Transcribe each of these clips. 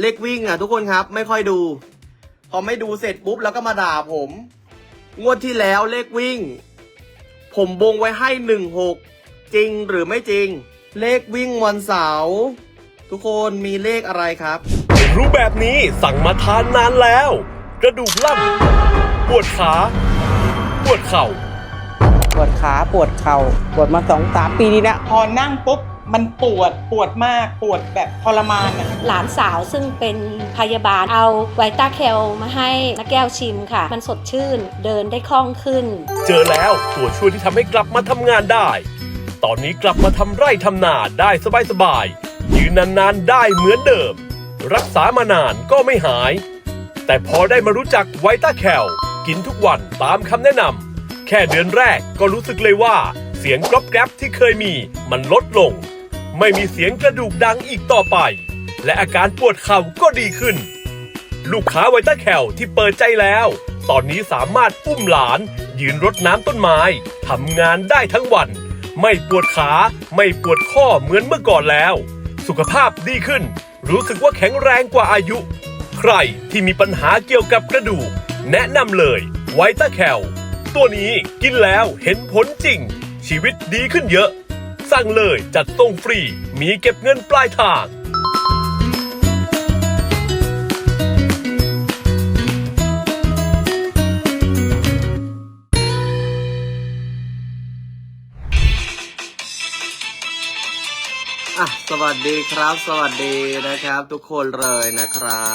เลขวิ่งอะทุกคนครับไม่ค่อยดู พอไม่ดูเสร็จปุ๊บแล้วก็มาด่าผม งวดที่แล้วเลขวิ่ง ผมบงไว้ให้หนึ่งหกจริงหรือไม่จริง เลขวิ่งวันเสาร์ทุกคนมีเลขอะไรครับ รู้แบบนี้สั่งมาทานนานแล้ว กระดูกลั่นปวดขาปวดเข่า ปวดขาปวดเข่าปวดมาสองสามปีนี้แล้วพอนั่งปุ๊บ มันปวดปวดมากปวดแบบทรมานอะหลานสาวซึ่งเป็นพยาบาลเอาไวต้าแคลมาให้นักแก้วชิมค่ะ มันสดชื่นเดินได้คล่องขึ้น เจอแล้วตัวช่วยที่ทำให้กลับมาทำงานได้ ตอนนี้กลับมาทำไร่ทำนาได้สบายๆยืนนานๆได้เหมือนเดิม รักษามานานก็ไม่หาย แต่พอได้มารู้จักไวต้าแคลกินทุกวันตามคำแนะนำแค่เดือนแรกก็รู้สึกเลยว่า เสียงกรอบแกรบที่เคยมีมันลดลง ไม่มีเสียงกระดูกดังอีกต่อไป และอาการปวดเข่าก็ดีขึ้น ลูกค้าไวต้าแคลที่เปิดใจแล้ว ตอนนี้สามารถอุ้มหลาน ยืนรดน้ำต้นไม้ทำงานได้ทั้งวัน ไม่ปวดขาไม่ปวดข้อเหมือนเมื่อก่อนแล้ว สุขภาพดีขึ้น รู้สึกว่าแข็งแรงกว่าอายุ ใครที่มีปัญหาเกี่ยวกับกระดูก แนะนำเลยไวต้าแคลตัวนี้กินแล้วเห็นผลจริง ชีวิตดีขึ้นเยอะ สั่งเลยจัดส่งฟรี มีเก็บเงินปลายทาง อะสวัสดีครับ สวัสดีนะครับ ทุกคนเลยนะครั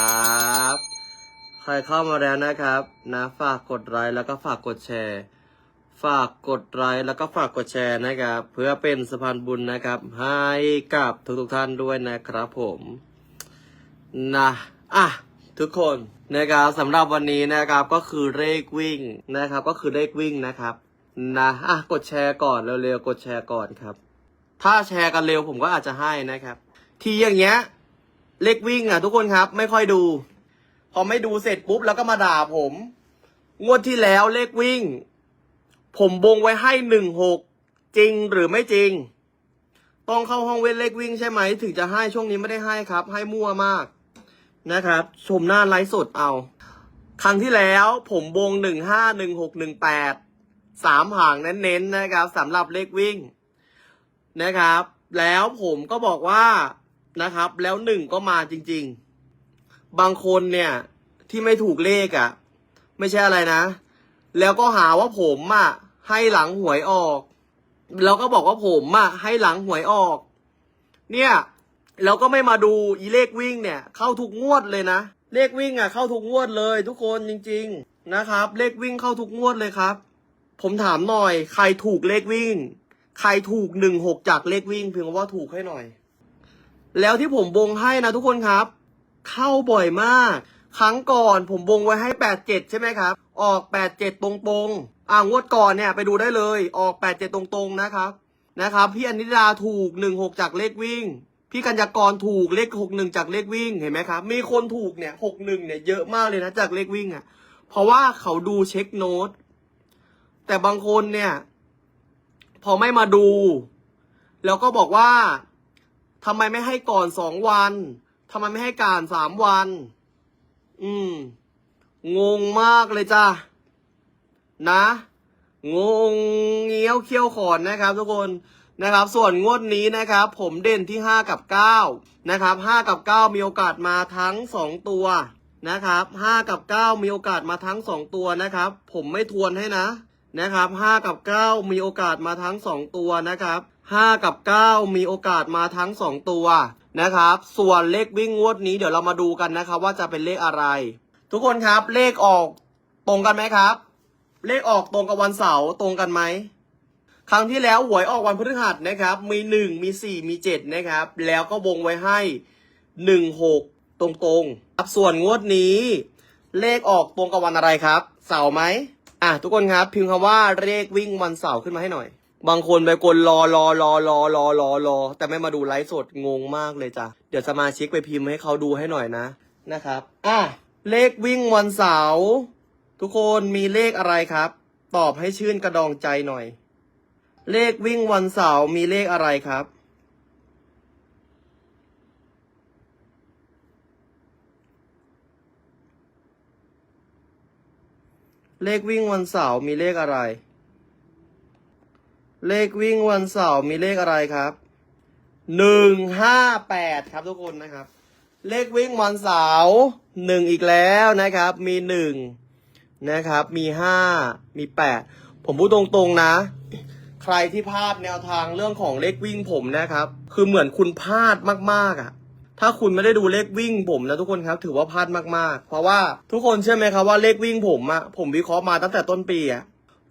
บ ใครเข้ามาแล้วนะครับ นะฝากกดไลค์แล้วก็ฝากกดแชร์ ฝากกดไลค์แล้วก็ฝากกดแชร์นะครับ เพื่อเป็นสะพานบุญนะครับ ให้กับทุกๆท่านด้วยนะครับผมนะอะทุกคนนะครับสำหรับวันนี้นะครับก็คือเลขวิ่งนะครับ ก็คือเลขวิ่งนะครับนะอะกดแชร์ก่อนเร็วๆกดแชร์ก่อนครับ ถ้าแชร์กันเร็วผมก็อาจจะให้นะครับ ทีอย่างเงี้ยเลขวิ่งอะ ทุกคนครับไม่ค่อยดู พอไม่ดูเสร็จปุ๊บแล้วก็มาด่าผม งวดที่แล้วเลขวิ่ง ผมบงไว้ให้หนึ่งหกจริงหรือไม่จริง ต้องเข้าห้องเว้นเลขวิ่งใช่ไหม ถึงจะให้ช่วงนี้ไม่ได้ให้ครับ ให้มั่วมากนะครับ ชมหน้าไลฟ์สดเอา ครั้งที่แล้วผมบงหนึ่งห้าหนึ่งหกหนึ่งแปดสามหางเน้นๆนะครับสำหรับเลขวิ่งนะครับ แล้วผมก็บอกว่านะครับ แล้วหนึ่งก็มาจริง ๆ บางคนเนี่ยที่ไม่ถูกเลขอะ่ะ ไม่ใช่อะไรนะ แล้วก็หาว่าผมอะ่ะ ให้หลังหวยออก แล้วก็บอกว่าผมอะให้หลังหวยออก เนี่ยแล้วก็ไม่มาดูอีเลขวิ่งเนี่ย เข้าทุกงวดเลยนะ เลขวิ่งอะเข้าทุกงวดเลย ทุกคนจริง ๆนะครับ เลขวิ่งเข้าทุกงวดเลยครับ ผมถามหน่อย ใครถูกเลขวิ่ง ใครถูกหนึ่งหกจากเลขวิ่งเพียงว่าถูกให้หน่อย แล้วที่ผมบงให้นะทุกคนครับ เข้าบ่อยมาก ครั้งก่อนผมบงไว้ให้แปดเจ็ดใช่ไหมครับ ออกแปดเจ็ดตรงๆ อ่างวดก่อนเนี่ยไปดูได้เลย ออกแปดเจ็ดตรงๆนะครับนะครับ พี่อนิดาถูกหนึ่งหกจากเลขวิ่ง พี่กัญญากรถูกเลขหกหนึ่งจากเลขวิ่งเห็นไหมครับ มีคนถูกเนี่ยหกหนึ่งเนี่ยเยอะมากเลยนะจากเลขวิ่งอะ เพราะว่าเขาดูเช็คโน้ต แต่บางคนเนี่ย พอไม่มาดู แล้วก็บอกว่าทำไมไม่ให้ก่อนสองวันทำไมไม่ให้การสามวัน อืม งงมากเลยจ้ะ นะ งงเงี้ยวเขี้ยวขอนนะครับ ทุกคนนะครับ ส่วนงวดนี้นะครับ ผมเด่นที่ห้ากับเก้านะครับห้ากับเก้ามีโอกาสมาทั้งสองตัวนะครับห้ากับเก้ามีโอกาสมาทั้งสองตัวนะครับ ผมไม่ทวนให้นะนะครับห้ากับเก้ามีโอกาสมาทั้งสองตัวนะครับห้ากับเก้ามีโอกาสมาทั้งสองตัวนะครับ ส่วนเลขวิ่งงวดนี้เดี๋ยวเรามาดูกันนะครับ ว่าจะเป็นเลขอะไร ทุกคนครับเลขออกตรงกันไหมครับ เลขออกตรงกับวันเสาร์ตรงกันไหมครั้งที่แล้วหวยออกวันพฤหัสนะครับ มีหนึ่งมีสี่มีเจ็ดนะครับ แล้วก็วงไว้ให้หนึ่งหกตรงๆครับส่วนงวดนี้ เลขออกตรงกับวันอะไรครับ เสาร์ไหมอะทุกคนครับ พิมพ์คำว่าเลขวิ่งวันเสาร์ขึ้นมาให้หน่อย บางคนไปกดรอรอรอรอรอรอรอแต่ไม่มาดูไลฟ์สดงงมากเลยจ้ะเดี๋ยวสมาชิกไปพิมพ์ให้เขาดูให้หน่อยนะนะครับ อะเลขวิ่งวันเสาร์ ทุกคนมีเลขอะไรครับ ตอบให้ชื่นกระดองใจหน่อย เลขวิ่งวันเสาร์มีเลขอะไรครับ เลขวิ่งวันเสาร์มีเลขอะไร เลขวิ่งวันเสาร์มีเลขอะไรครับหนึ่งห้าแปดครับทุกคนนะครับ เลขวิ่งวันเสาร์หนึ่งอีกแล้วนะครับ มีหนึ่ง นะครับ มีห้ามีแปดผมพูดตรงๆนะ ใครที่พลาดแนวทางเรื่องของเลขวิ่งผมนะครับ คือเหมือนคุณพลาดมากๆอะ ถ้าคุณไม่ได้ดูเลขวิ่งผมนะทุกคนครับ ถือว่าพลาดมากๆ เพราะว่าทุกคนเชื่อไหมครับว่าเลขวิ่งผมอะผมวิเคราะห์มาตั้งแต่ต้นปีอะ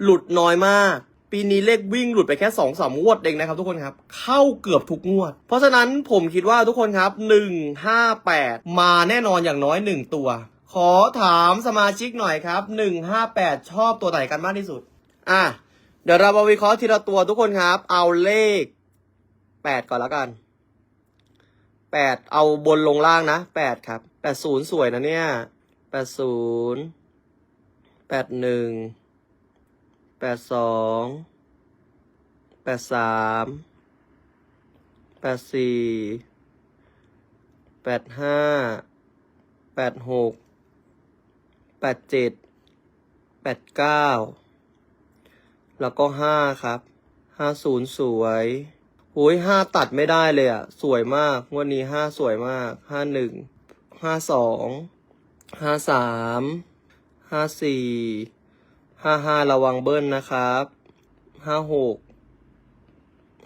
หลุดน้อยมาก ปีนี้เลขวิ่งหลุดไปแค่สองสามงวดเองนะครับทุกคนครับ เข้าเกือบทุกงวด เพราะฉะนั้นผมคิดว่าทุกคนครับหนึ่งห้าแปดมาแน่นอนอย่างน้อยหนึ่งตัว ขอถามสมาชิกหน่อยครับหนึ่งห้าแปดชอบตัวไหนกันมากที่สุด อะ เดี๋ยวเรามาวิเคราะห์ทีละตัวทุกคนครับ เอาเลขแปดก่อนแล้วกันแปดเอาบนลงล่างนะแปดครับแปดศูนย์สวยนะเนี่ยแปดศูนย์แปดหนึ่งแปดสองแปดสามแปดสี่แปดห้าแปดหก ดเจ็ดแปดเก้าแล้วก็ห้าครับห้าศูนย์สวยโอ้ยห้าตัดไม่ได้เลยอะสวยมากงวันนี้ห้าสวยมากห้าหนึ่งห้าสองห้าสามห้าสี่ห้าห้าระวังเบิ้ลนะครับห้าหก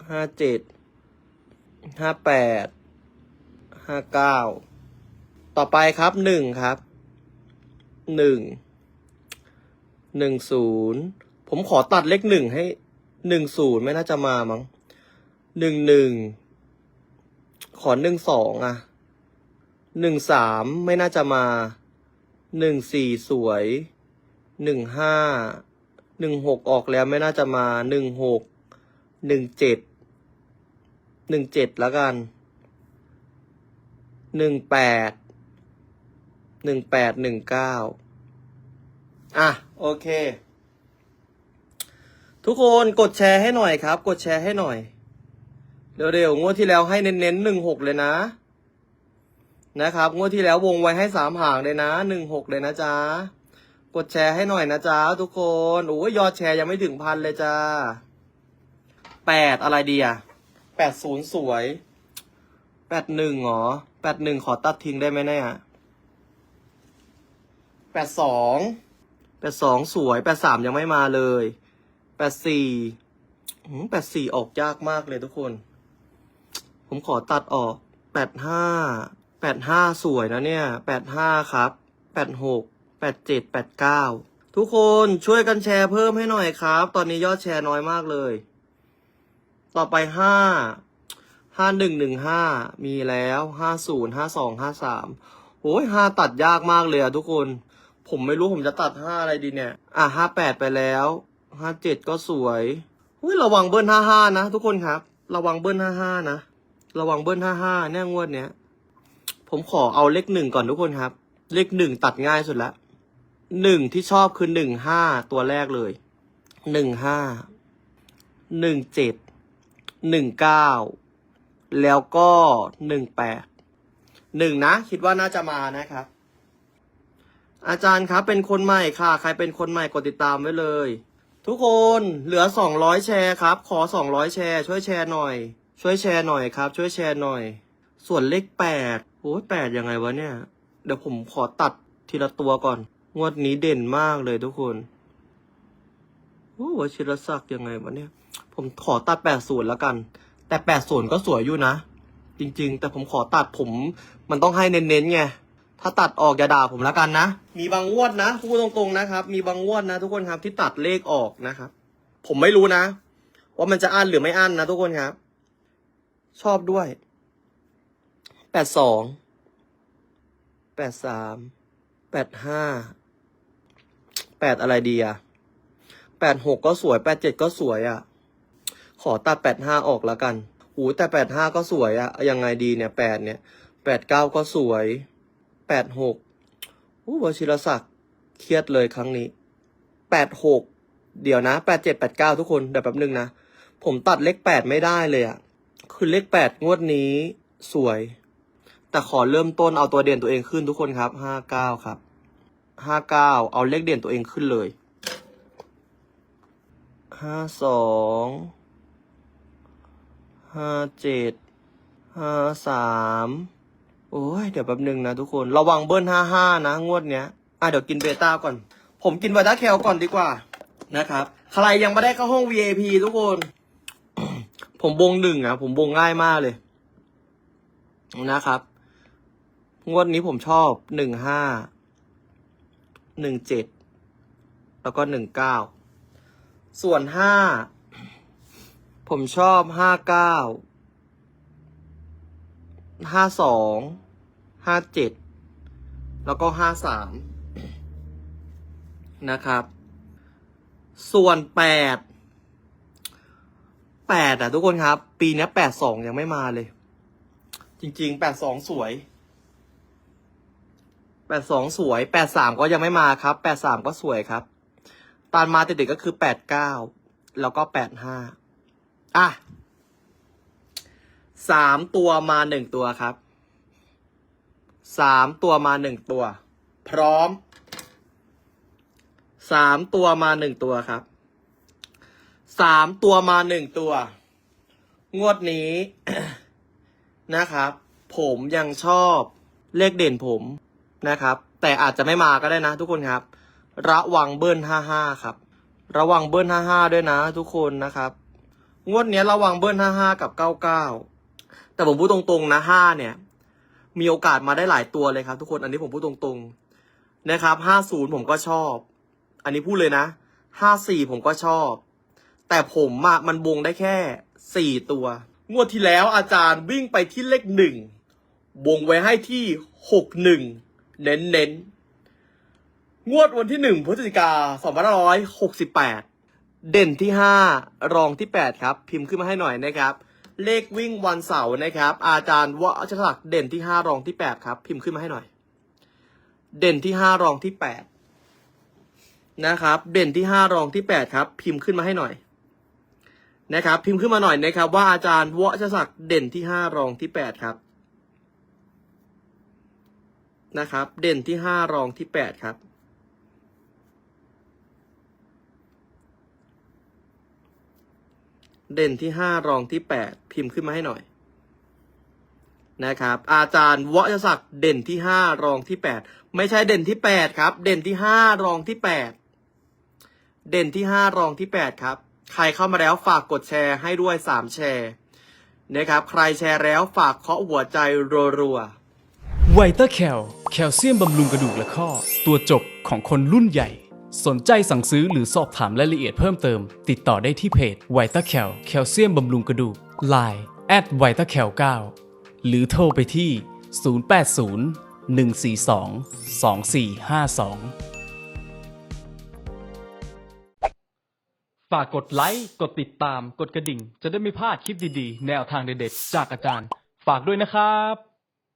ห้าเจ็ดห้าแปดห้าเก้าต่อไปครับหนึ่งครับ หนึ่งหนึ่งศูนย์ผมขอตัดเลขหนึ่งให้หนึ่งศูนย์ไม่น่าจะมามั้งหนึ่งหนึ่งขอหนึ่งสองอะหนึ่งสามไม่น่าจะมาหนึ่งสี่สวยหนึ่งห้าหนึ่งหกออกแล้วไม่น่าจะมาหนึ่งหกหนึ่งเจ็ดหนึ่งเจ็ดแล้วกันหนึ่งแปด หนึ่งแปดหนึ่งเก้าอะ โอเค ทุกคนกดแชร์ให้หน่อยครับ กดแชร์ให้หน่อย เร็วๆงวดที่แล้วให้เน้นๆหนึ่งหกเลยนะ นะครับ งวดที่แล้ววงไว้ให้สามหางเลยนะหนึ่งหกเลยนะจ๊ะกดแชร์ให้หน่อยนะจ๊ะทุกคนโอ้ยยอดแชร์ยังไม่ถึงพันเลยจ้าแปดอะไรดีอะแปดศูนย์สวยแปดหนึ่งหรอแปดหนึ่งขอตัดทิ้งได้ไหมเนี่ย แปดสองแปดสองสวยแปดสามยังไม่มาเลยแปดสี่แปดสี่ออกยากมากเลยทุกคน ผมขอตัดออกแปดห้าแปดห้าสวยนะเนี่ยแปดห้าครับแปดหกแปดเจ็ดแปดเก้าทุกคนช่วยกันแชร์เพิ่มให้หน่อยครับ ตอนนี้ยอดแชร์น้อยมากเลย ต่อไปห้าห้าหนึ่งหนึ่งห้ามีแล้วห้าศูนย์ห้าสองห้าสามโอ้ยห้าตัดยากมากเลยอะทุกคน ผมไม่รู้ผมจะตัดห้าอะไรดีเนี่ย อะห้าแปดไปแล้วห้าเจ็ดก็สวยอุ้ยระวังเบิ้ลห้าห้านะทุกคนครับ ระวังเบิ้ลห้าห้านะ ระวังเบิ้ลห้าห้าแน่งวดเนี้ย ผมขอเอาเลขหนึ่งก่อนทุกคนครับ เลขหนึ่งตัดง่ายสุดละหนึ่งที่ชอบคือหนึ่งห้าตัวแรกเลยหนึ่งห้าหนึ่งเจ็ดหนึ่งเก้าแล้วก็หนึ่งแปดหนึ่งนะ คิดว่าน่าจะมานะครับ อาจารย์ครับเป็นคนใหม่ค่ะ ใครเป็นคนใหม่กดติดตามไว้เลย ทุกคนเหลือสองร้อยแชร์ครับ ขอสองร้อยแชร์ ช่วยแชร์หน่อย ช่วยแชร์หน่อยครับ ช่วยแชร์หน่อย ส่วนเลขแปดโอ้ยแปดยังไงวะเนี่ย เดี๋ยวผมขอตัดทีละตัวก่อน งวดนี้เด่นมากเลยทุกคนโอ้วชิรศักดิ์ยังไงวะเนี่ย ผมขอตัดแปดศูนแล้วกัน แต่แปดศูนก็สวยอยู่นะ จริง ๆ แต่ผมขอตัดผม มันต้องให้เน้นๆไง ถ้าตัดออกอย่าด่าผมแล้วกันนะ มีบางงวดนะพูดตรงๆนะครับ มีบางงวดนะ ทุกคนครับที่ตัดเลขออกนะครับ ผมไม่รู้นะ ว่ามันจะอั้นหรือไม่อั้นนะทุกคนครับ ชอบด้วยแปดสองแปดสามแปดห้าแปดอะไรดีอะแปดหกก็สวยแปดเจ็ดก็สวยอะขอตัดแปดห้าออกแล้วกันหูแต่แปดห้าก็สวยอะยังไงดีเนี่ยแปดเนี่ยแปดเก้าก็สวย แปดหกอู้วชิรศักดิ์เครียดเลยครั้งนี้แปดหกเดี๋ยวนะแปดเจ็ดแปดเก้าทุกคนเดี๋ยวแป๊บนึงนะ ผมตัดเลขแปดไม่ได้เลยอะคือเลขแปดงวดนี้สวย แต่ขอเริ่มต้นเอาตัวเด่นตัวเองขึ้นทุกคนครับห้าเก้าครับห้าเก้าเอาเลขเด่นตัวเองขึ้นเลยห้าสองห้าเจ็ดห้าสาม โอ้ยเดี๋ยวแป๊บหนึ่งนะทุกคนระวังเบิ้ลห้าห้านะ งวดเนี้ยอะเดี๋ยวกินเบต้าก่อน ผมกินไวต้าแคลก่อนดีกว่านะครับ ใครยังไม่ได้เข้าห้อง VIP ทุกคน ผมบงหนึ่งอะ ผมบงง่ายมากเลย นะครับ งวดนี้ผมชอบหนึ่งห้าหนึ่งเจ็ดแล้วก็หนึ่งเก้าส่วนห้าผมชอบห้าเก้า ห้าสองห้าเจ็ดแล้วก็ห้าสามนะครับ ส่วนแปดแปดอะทุกคนครับ ปีนี้แปดสองยังไม่มาเลย จริงๆแปดสองสวยแปดสองสวยแปดสามก็ยังไม่มาครับแปดสามก็สวยครับตานมาติดๆก็คือแปดเก้าแล้วก็แปดห้าอะ สามตัวมาหนึ่งตัวครับ สามตัวมาหนึ่งตัว พร้อม สามตัวมาหนึ่งตัวครับ สามตัวมาหนึ่งตัว งวดนี้นะครับ ผมยังชอบเลขเด่นผมนะครับ แต่อาจจะไม่มาก็ได้นะทุกคนครับ ระวังเบิ้ลห้าห้าครับ ระวังเบิ้ลห้าห้าด้วยนะทุกคนนะครับ งวดนี้ระวังเบิ้ลห้าห้ากับเก้าเก้า แต่ผมพูดตรงๆนะห้าเนี่ย มีโอกาสมาได้หลายตัวเลยครับ ทุกคนอันนี้ผมพูดตรงๆนะครับห้าศูนย์ผมก็ชอบ อันนี้พูดเลยนะห้าสี่ผมก็ชอบ แต่ผมอะมันบงได้แค่สี่ตัว งวดที่แล้วอาจารย์วิ่งไปที่เลขหนึ่งบงไว้ให้ที่หกหนึ่งเน้นเน้นๆงวดวันที่หนึ่งพฤศจิกาสองพันร้อยหกสิบแปดเด่นที่ห้ารองที่แปดครับ พิมพ์ขึ้นมาให้หน่อยนะครับ เลขวิ่งวันเสาร์นะครับ อาจารย์ว่าชลักษ์เด่นที่ห้ารองที่แปดครับ พิมพ์ขึ้นมาให้หน่อย เด่นที่ห้ารองที่แปดนะครับ เด่นที่ห้ารองที่แปดครับ พิมพ์ขึ้นมาให้หน่อย นะครับ พิมพ์ขึ้นมาหน่อยนะครับ ว่าอาจารย์วัชศักดิ์เด่นที่ห้ารองที่แปดครับนะครับ เด่นที่ห้ารองที่แปดครับ เด่นที่ห้ารองที่แปดพิมพ์ขึ้นมาให้หน่อย นะครับ อาจารย์วชศักดิ์เด่นที่ห้ารองที่แปดไม่ใช่เด่นที่แปดครับ เด่นที่ห้ารองที่แปดเด่นที่ห้ารองที่แปดครับ ใครเข้ามาแล้วฝากกดแชร์ให้ด้วยสามแชร์นะครับใครแชร์แล้วฝากเคาะหัวใจรัวๆไวต้าแคลแคลเซียมบำรุงกระดูกและข้อ ตัวจบของคนรุ่นใหญ่ สนใจสั่งซื้อหรือสอบถามรายละเอียดเพิ่มเติม ติดต่อได้ที่เพจไวต้าแคลแคลเซียมบำรุงกระดูก Line แอดไวต้าแคล9หรือโทรไปที่ 080 142 2452 ฝากกดไลค์ กดติดตาม กดกระดิ่ง จะได้ไม่พลาดคลิปดีๆ แนวทางเด็ดๆ จากอาจารย์ ฝากด้วยนะครับ